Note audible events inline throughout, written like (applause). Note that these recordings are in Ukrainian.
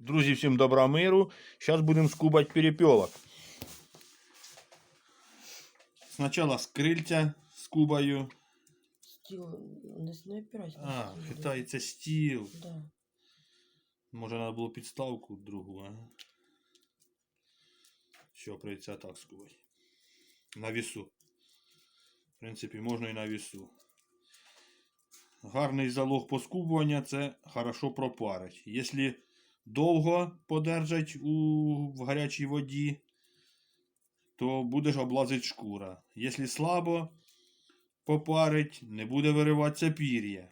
Друзі, всім добра миру. Зараз будемо скубати перепелок. Спочатку з крильця скубаю. Стіл не снайпера, А, хитається стіл. Да. Може треба було підставку другу, а? Що, прийдеться так скубати. На вісу. В принципі, можна і на вісу. Гарний залог поскубування це хорошо пропарить. Якщо довго подержать у в гарячій воді, то будеш облазить шкура. Якщо слабо попарить, не буде вириватися пір'я.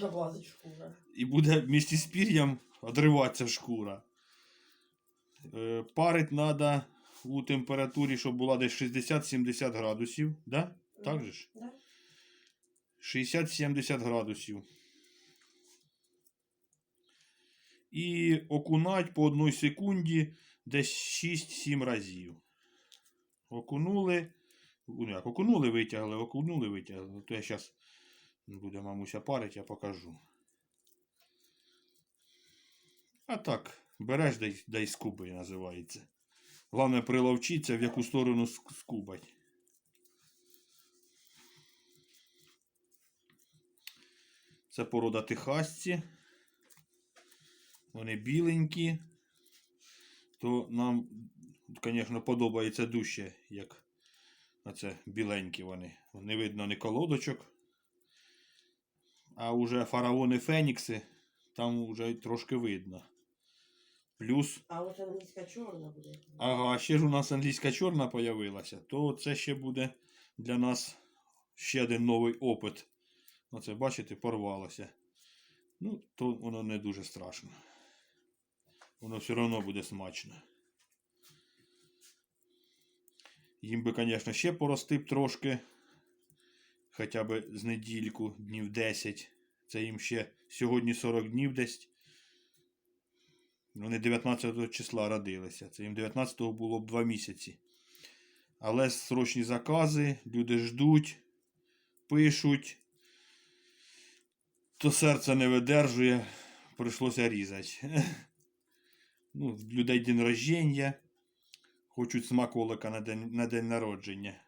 Влазить шкура. І буде вместе з пір'ям одриватися шкура. Е, Парить треба у температурі, щоб була десь 60-70 градусів. Да? Так же ж? Да? 60-70 градусів. І окунать по одній секунді десь 6-7 разів. Окунули. Ну, як, окунули, витягли, окунули, витягли. То я зараз буде мамуся парить, я покажу. А так, береш дай, дай скубай називається. Головне приловчитися, в яку сторону скубать. Це порода техасці. Вони біленькі. То нам, звісно, подобається дужче, як оце біленькі вони. Не видно ні колодочок. А уже фараони Фенікси, там вже трошки видно. Плюс, А от англійська чорна буде. ага, ще ж у нас англійська чорна появилася, то це ще буде для нас ще один новий опит. Оце, бачите, порвалося. Ну, то воно не дуже страшно. Воно все одно буде смачно. Їм би, звісно, ще порости б трошки. Хоча б з недільку, днів 10. Це їм ще сьогодні 40 днів десь. Вони 19 числа родилися. Це їм 19-го було б 2 місяці. Але срочні закази, люди ждуть, пишуть. То серце не видержує, прийшлося різати. (laughs) Ну, людей день рождення. Хочуть смаколика на день, на день народження.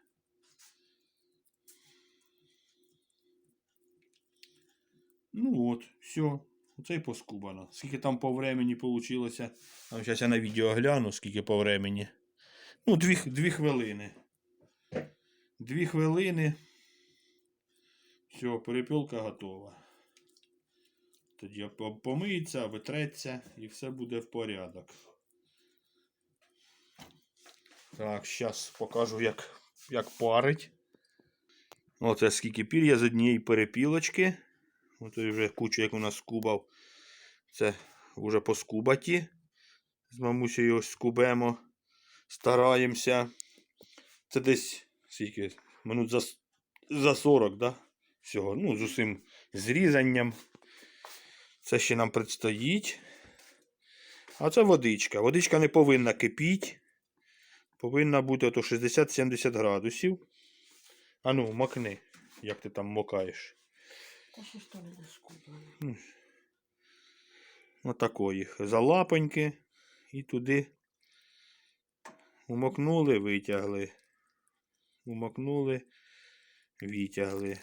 Ну от, все. Оце й поскубано. Скільки там по времени вийшло. Зараз я на відео гляну, скільки по времени. Ну, дві, дві хвилини. Дві хвилини. Все, перепілка готова. Тоді по- помиється, витреться і все буде в порядок. Так, зараз покажу, як, як парить. Оце скільки пір'я з однієї перепілочки. Ото вже кучу, як у нас скубав. Це вже поскубаті. З мамусею ось скубемо. Стараємося. Це десь скільки? Минут за, за 40, да? Всього. Ну, з усім зрізанням. Це ще нам предстоїть. А це водичка. Водичка не повинна кипіти. Повинна бути ото 60-70 градусів. А ну, макни, як ти там мокаєш. Та що ж там не? Отако їх за лапоньки і туди умокнули, витягли. Умокнули, витягли.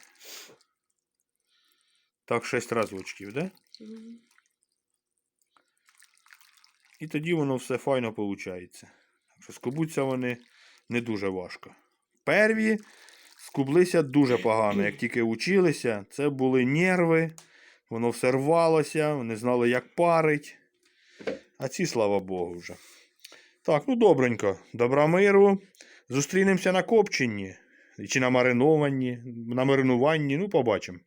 Так шість разочків, да? І тоді воно все файно виходить. Так що скубуться вони не дуже важко. Перві скублися дуже погано. Як тільки училися, це були нерви, воно все рвалося, вони знали, як парить. А ці, слава Богу, вже. Так, ну добренько. Добра миру. Зустрінемося на копченні. Чи на маринованні, на маринуванні, ну побачимо.